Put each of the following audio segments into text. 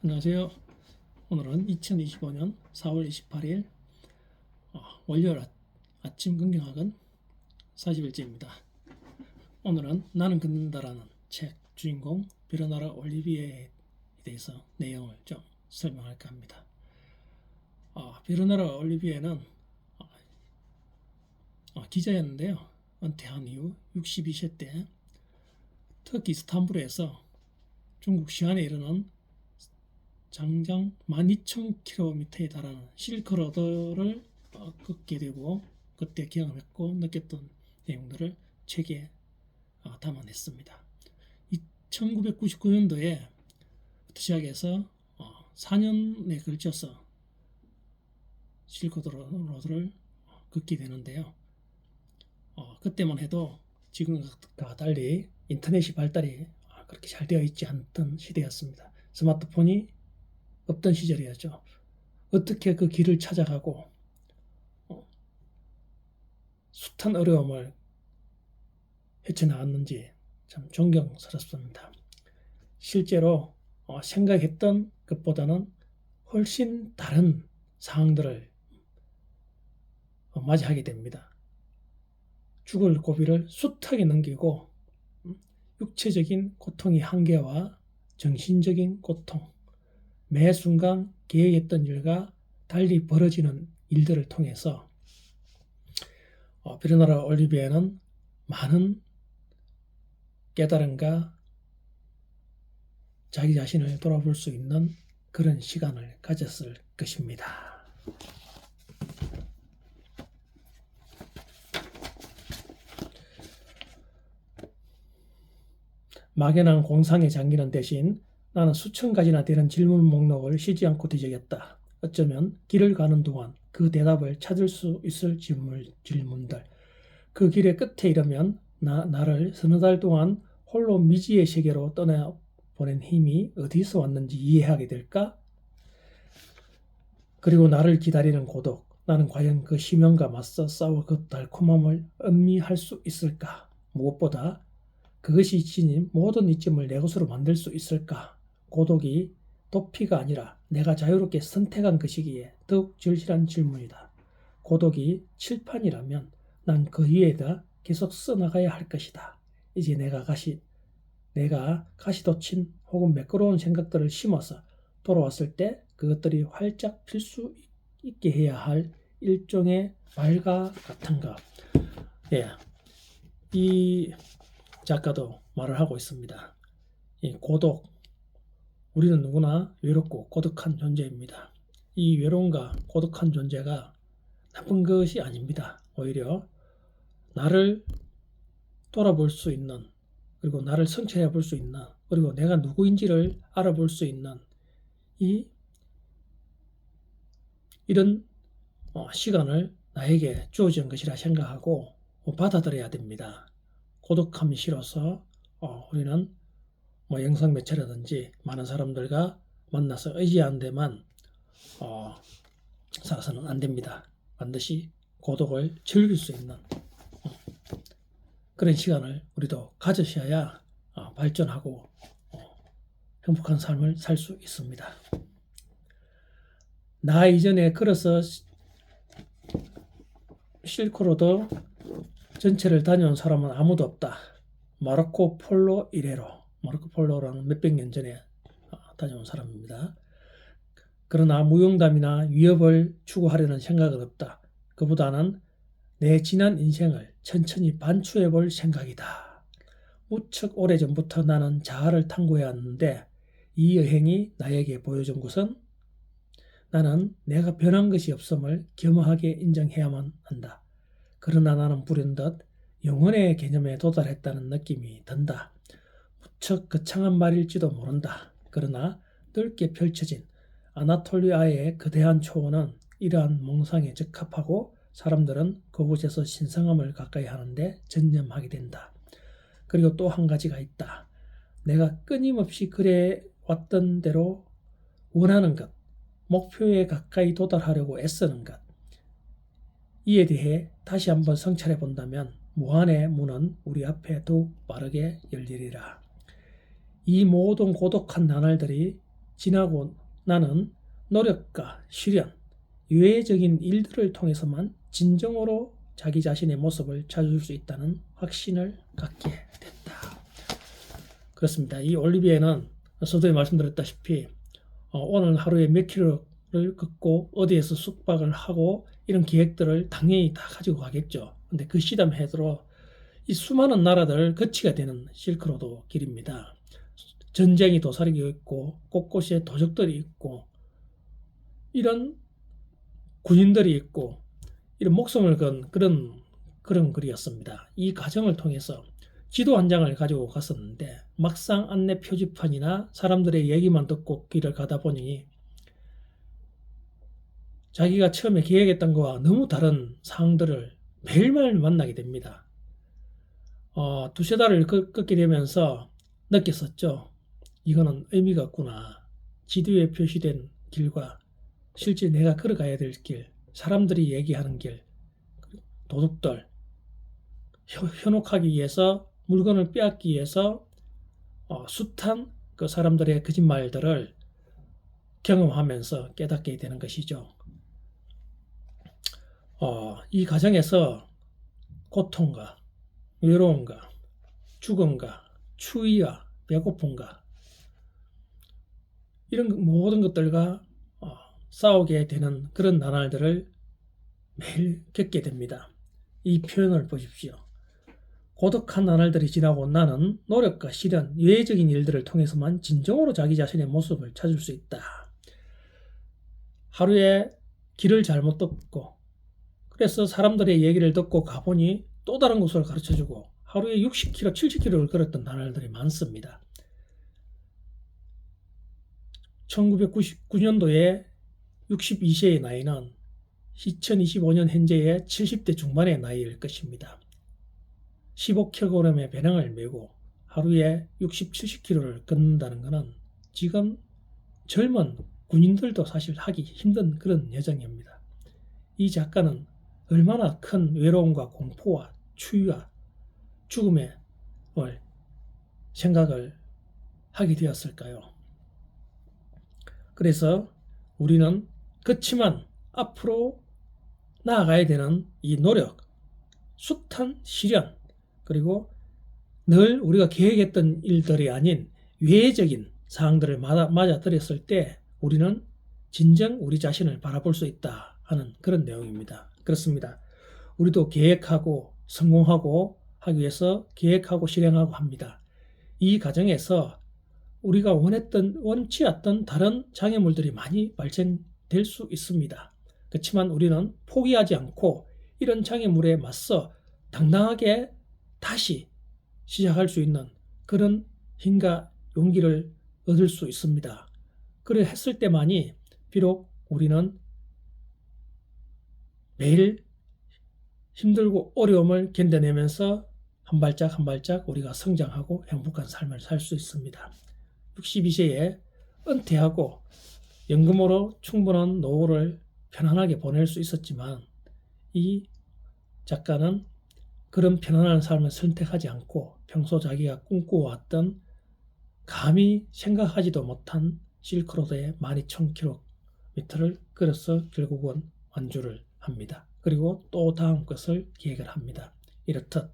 안녕하세요. 오늘은 2025년 4월 28일 어, 월요일 아- 아침 긍정학은 40일째입니다. 오늘은 나는 걷는다라는 책 주인공 베르나르 올리비에에 대해서 내용을 좀 설명할까 합니다. 어, 베르나르 올리비에는 어, 어, 기자였는데요. 은퇴한 이후 62세 때 터키 이스탄불에서 중국 시안에 이르는 장장 12,000km에 달하는 실크로드를 어, 걷게 되고 그때 경험했고 느꼈던 내용들을 책에 어, 담아냈습니다. 1999년도에 시작해서 4년에 걸쳐서 실크로드를 걷게 되는데요. 어, 그때만 해도 지금과 달리 인터넷이 발달이 아, 그렇게 잘 되어 있지 않던 시대였습니다. 스마트폰이 없던 시절이었죠. 어떻게 그 길을 찾아가고 어, 숱한 어려움을 헤쳐나왔는지 참 존경스럽습니다. 실제로 어, 생각했던 것보다는 훨씬 다른 상황들을 어, 맞이하게 됩니다. 죽을 고비를 숱하게 넘기고 음, 육체적인 고통의 한계와 정신적인 고통, 매 순간 계획했던 일과 달리 벌어지는 일들을 통해서 어, 베르나르 올리비에는 많은 깨달음과 자기 자신을 돌아볼 수 있는 그런 시간을 가졌을 것입니다. 막연한 공상에 잠기는 대신 나는 수천 가지나 되는 질문 목록을 쉬지 않고 뒤적였다. 어쩌면 길을 가는 동안 그 대답을 찾을 수 있을 질문, 질문들. 그 길의 끝에 이르면 나, 나를 서너 달 동안 홀로 미지의 세계로 떠나 보낸 힘이 어디서 왔는지 이해하게 될까? 그리고 나를 기다리는 고독. 나는 과연 그 심연과 맞서 싸워 그 달콤함을 음미할 수 있을까? 무엇보다 그것이 지닌 모든 이점을 내 것으로 만들 수 있을까? 고독이 도피가 아니라 내가 자유롭게 선택한 것이기에 더욱 절실한 질문이다. 고독이 칠판이라면 난 그 위에다 계속 써나가야 할 것이다. 이제 내가 가시, 내가 가시돋친 혹은 매끄러운 생각들을 심어서 돌아왔을 때 그것들이 활짝 필 수 있게 해야 할 일종의 말과 같은가. 예. 이 작가도 말을 하고 있습니다. 이 고독, 우리는 누구나 외롭고 고독한 존재입니다. 이 외로움과 고독한 존재가 나쁜 것이 아닙니다. 오히려 나를 돌아볼 수 있는 그리고 나를 성찰해 볼 수 있는 그리고 내가 누구인지를 알아볼 수 있는 이 이런 어, 시간을 나에게 주어진 것이라 생각하고 받아들여야 됩니다. 고독함이 싫어서 어, 우리는 뭐 영상 매체라든지 많은 사람들과 만나서 의지한 데만 어, 살아서는 안 됩니다. 반드시 고독을 즐길 수 있는 어, 그런 시간을 우리도 가져셔야 어, 발전하고 어, 행복한 삶을 살 수 있습니다. 나 이전에 걸어서 실크로드 전체를 다녀온 사람은 아무도 없다. 마르코 폴로 이래로 마르코 폴로라는 몇백 년 전에 어, 다녀온 사람입니다. 그러나 무용담이나 위협을 추구하려는 생각은 없다. 그보다는 내 지난 인생을 천천히 반추해 볼 생각이다. 무척 오래전부터 나는 자아를 탐구해왔는데 이 여행이 나에게 보여준 것은 나는 내가 변한 것이 없음을 겸허하게 인정해야만 한다. 그러나 나는 불현듯 영혼의 개념에 도달했다는 느낌이 든다. 무척 거창한 말일지도 모른다. 그러나 넓게 펼쳐진 아나톨리아의 거대한 초원은 이러한 몽상에 적합하고 사람들은 그곳에서 신성함을 가까이 하는데 전념하게 된다. 그리고 또 한 가지가 있다. 내가 끊임없이 그래 왔던 대로 원하는 것, 목표에 가까이 도달하려고 애쓰는 것. 이에 대해 다시 한번 성찰해 본다면 무한의 문은 우리 앞에 더욱 빠르게 열리리라. 이 모든 고독한 나날들이 지나고 나는 노력과 실현, 유해적인 일들을 통해서만 진정으로 자기 자신의 모습을 찾을 수 있다는 확신을 갖게 됐다. 그렇습니다. 이 올리비에는 서두에 말씀드렸다시피 어, 오늘 하루에 몇 킬로를 걷고 어디에서 숙박을 하고 이런 계획들을 당연히 다 가지고 가겠죠. 근데 그 시점 해도로 이 수많은 나라들 거치가 되는 실크로드 길입니다. 전쟁이 도사리고 있고 곳곳에 도적들이 있고 이런 군인들이 있고 이런 목숨을 건 그런 그런 글이었습니다. 이 과정을 통해서 지도 한 장을 가지고 갔었는데 막상 안내 표지판이나 사람들의 얘기만 듣고 길을 가다 보니 자기가 처음에 계획했던 것과 너무 다른 상황들을 매일매일 만나게 됩니다. 어, 두세 달을 걷- 걷게 되면서 느꼈었죠. 이거는 의미가 없구나. 지도에 표시된 길과 실제 내가 걸어가야 될 길, 사람들이 얘기하는 길, 도둑들, 현- 현혹하기 위해서 물건을 빼앗기 위해서 어, 숱한 그 사람들의 거짓말들을 경험하면서 깨닫게 되는 것이죠. 어, 이 과정에서 고통과 외로움과 죽음과 추위와 배고픔과 이런 모든 것들과 어, 싸우게 되는 그런 나날들을 매일 겪게 됩니다. 이 표현을 보십시오. 고독한 나날들이 지나고 나는 노력과 실현, 예외적인 일들을 통해서만 진정으로 자기 자신의 모습을 찾을 수 있다. 하루에 길을 잘못 듣고 그래서 사람들의 얘기를 듣고 가보니 또 다른 곳을 가르쳐주고 하루에 60km, 70km를 걸었던 나날들이 많습니다. 1999년도에 62세의 나이는 2025년 현재의 70대 중반의 나이일 것입니다. 15kg의 배낭을 메고 하루에 60, 70km를 걷는다는 것은 지금 젊은 군인들도 사실 하기 힘든 그런 여정입니다. 이 작가는 얼마나 큰 외로움과 공포와 추위와 죽음의 을 생각을 하게 되었을까요? 그래서 우리는 그치만 앞으로 나아가야 되는 이 노력, 숱한 시련, 그리고 늘 우리가 계획했던 일들이 아닌 외적인 사항들을 맞아, 맞아들였을 때 우리는 진정 우리 자신을 바라볼 수 있다 하는 그런 내용입니다. 그렇습니다. 우리도 계획하고 성공하고 하기 위해서 계획하고 실행하고 합니다. 이 과정에서 우리가 원했던 원치 않던 다른 장애물들이 많이 발생될 수 있습니다. 그렇지만 우리는 포기하지 않고 이런 장애물에 맞서 당당하게 다시 시작할 수 있는 그런 힘과 용기를 얻을 수 있습니다. 그래 했을 때만이 비록 우리는 매일 힘들고 어려움을 견뎌내면서 한 발짝 한 발짝 우리가 성장하고 행복한 삶을 살 수 있습니다. 62세에 은퇴하고 연금으로 충분한 노후를 편안하게 보낼 수 있었지만 이 작가는 그런 편안한 삶을 선택하지 않고 평소 자기가 꿈꿔왔던 감히 생각하지도 못한 실크로드의 12,000km를 걸어서 결국은 완주를 합니다. 그리고 또 다음 것을 계획을 합니다. 이렇듯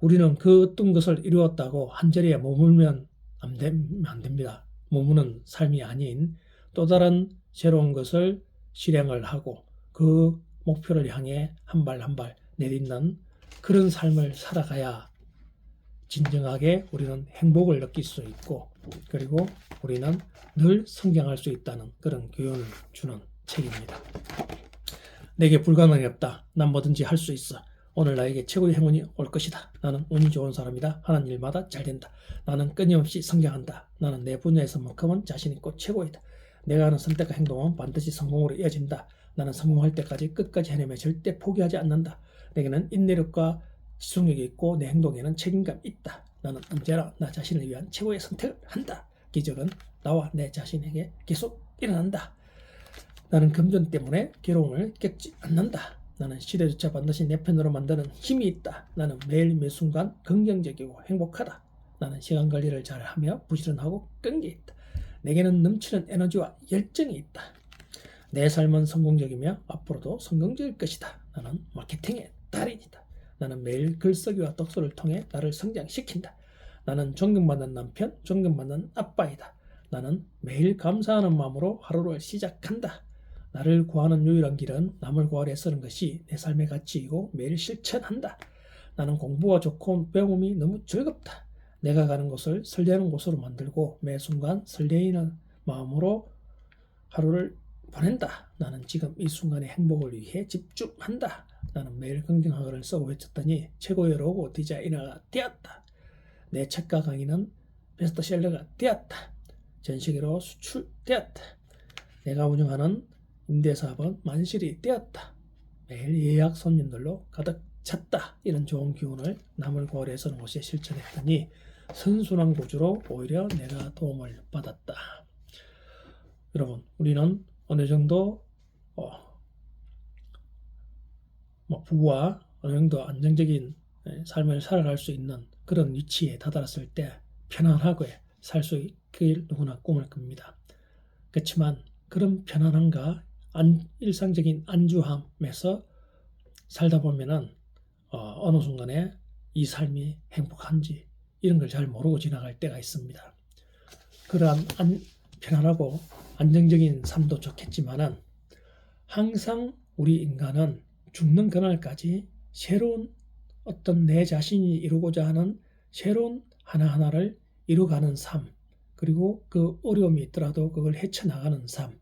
우리는 그 어떤 것을 이루었다고 한 자리에 머물면 안, 되, 안 됩니다. 머무는 삶이 아닌 또 다른 새로운 것을 실행을 하고 그 목표를 향해 한 발 한 발 내딛는 그런 삶을 살아가야 진정하게 우리는 행복을 느낄 수 있고 그리고 우리는 늘 성장할 수 있다는 그런 교훈을 주는 책입니다. 내게 불가능이 없다. 난 뭐든지 할 수 있어. 오늘 나에게 최고의 행운이 올 것이다. 나는 운이 좋은 사람이다. 하는 일마다 잘 된다. 나는 끊임없이 성장한다. 나는 내 분야에서만큼은 자신 있고 최고이다. 내가 하는 선택과 행동은 반드시 성공으로 이어진다. 나는 성공할 때까지 끝까지 해내며 절대 포기하지 않는다. 내게는 인내력과 지속력이 있고 내 행동에는 책임감이 있다. 나는 언제나 나 자신을 위한 최고의 선택을 한다. 기적은 나와 내 자신에게 계속 일어난다. 나는 금전 때문에 괴로움을 겪지 않는다. 나는 시대조차 반드시 내 편으로 만드는 힘이 있다. 나는 매일 매 순간 긍정적이고 행복하다. 나는 시간 관리를 잘하며 부지런하고 끈기 있다. 내게는 넘치는 에너지와 열정이 있다. 내 삶은 성공적이며 앞으로도 성공적일 것이다. 나는 마케팅의 달인이다. 나는 매일 글쓰기와 독서를 통해 나를 성장시킨다. 나는 존경받는 남편, 존경받는 아빠이다. 나는 매일 감사하는 마음으로 하루를 시작한다. 나를 구하는 유일한 길은 남을 구하려 쓰는 것이 내 삶의 가치이고 매일 실천한다. 나는 공부가 좋고 배움이 너무 즐겁다. 내가 가는 곳을 설레는 곳으로 만들고 매 순간 설레이는 마음으로 하루를 보낸다. 나는 지금 이 순간의 행복을 위해 집중한다. 나는 매일 긍정하거를 쓰고 외쳤더니 최고의 로고 디자이너가 되었다. 내 책과 강의는 베스트셀러가 되었다. 전 세계로 수출되었다. 내가 운영하는 임대사업은 만실이 되었다. 매일 예약 손님들로 가득 찼다. 이런 좋은 기운을 남을 고려해서는 곳에 실천했더니 선순환 구조로 오히려 내가 도움을 받았다. 여러분, 우리는 어느 정도 어, 뭐 부와 어느 정도 안정적인 예, 삶을 살아갈 수 있는 그런 위치에 다다랐을 때 편안하게 살 수 있길 누구나 꿈을 꿉니다. 그렇지만 그런 편안함과 안- 일상적인 안주함에서 살다 보면은 어, 느 순간에 이 삶이 행복한지 이런 걸 잘 모르고 지나갈 때가 있습니다. 그러한 안- 편안하고 안정적인 삶도 좋겠지만은 항상 우리 인간은 죽는 그날까지 새로운 어떤 내 자신이 이루고자 하는 새로운 하나하나를 이루가는 삶, 그리고 그 어려움이 있더라도 그걸 헤쳐나가는 삶,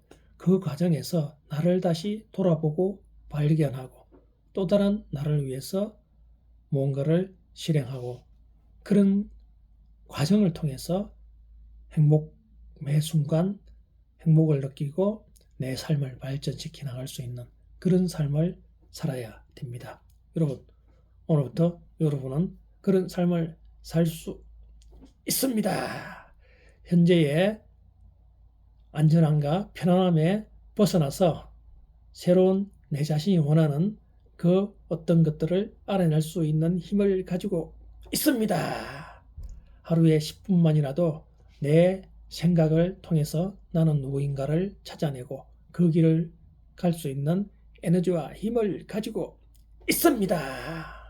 그 과정에서 나를 다시 돌아보고 발견하고 또 다른 나를 위해서 무언가를 실행하고 그런 과정을 통해서 행복, 매 순간 행복을 느끼고 내 삶을 발전시켜 나갈 수 있는 그런 삶을 살아야 됩니다. 여러분, 오늘부터 여러분은 그런 삶을 살 수 있습니다. 현재의 안전함과 편안함에 벗어나서 새로운 내 자신이 원하는 그 어떤 것들을 알아낼 수 있는 힘을 가지고 있습니다. 하루에 10분만이라도 내 생각을 통해서 나는 누구인가를 찾아내고 그 길을 갈 수 있는 에너지와 힘을 가지고 있습니다.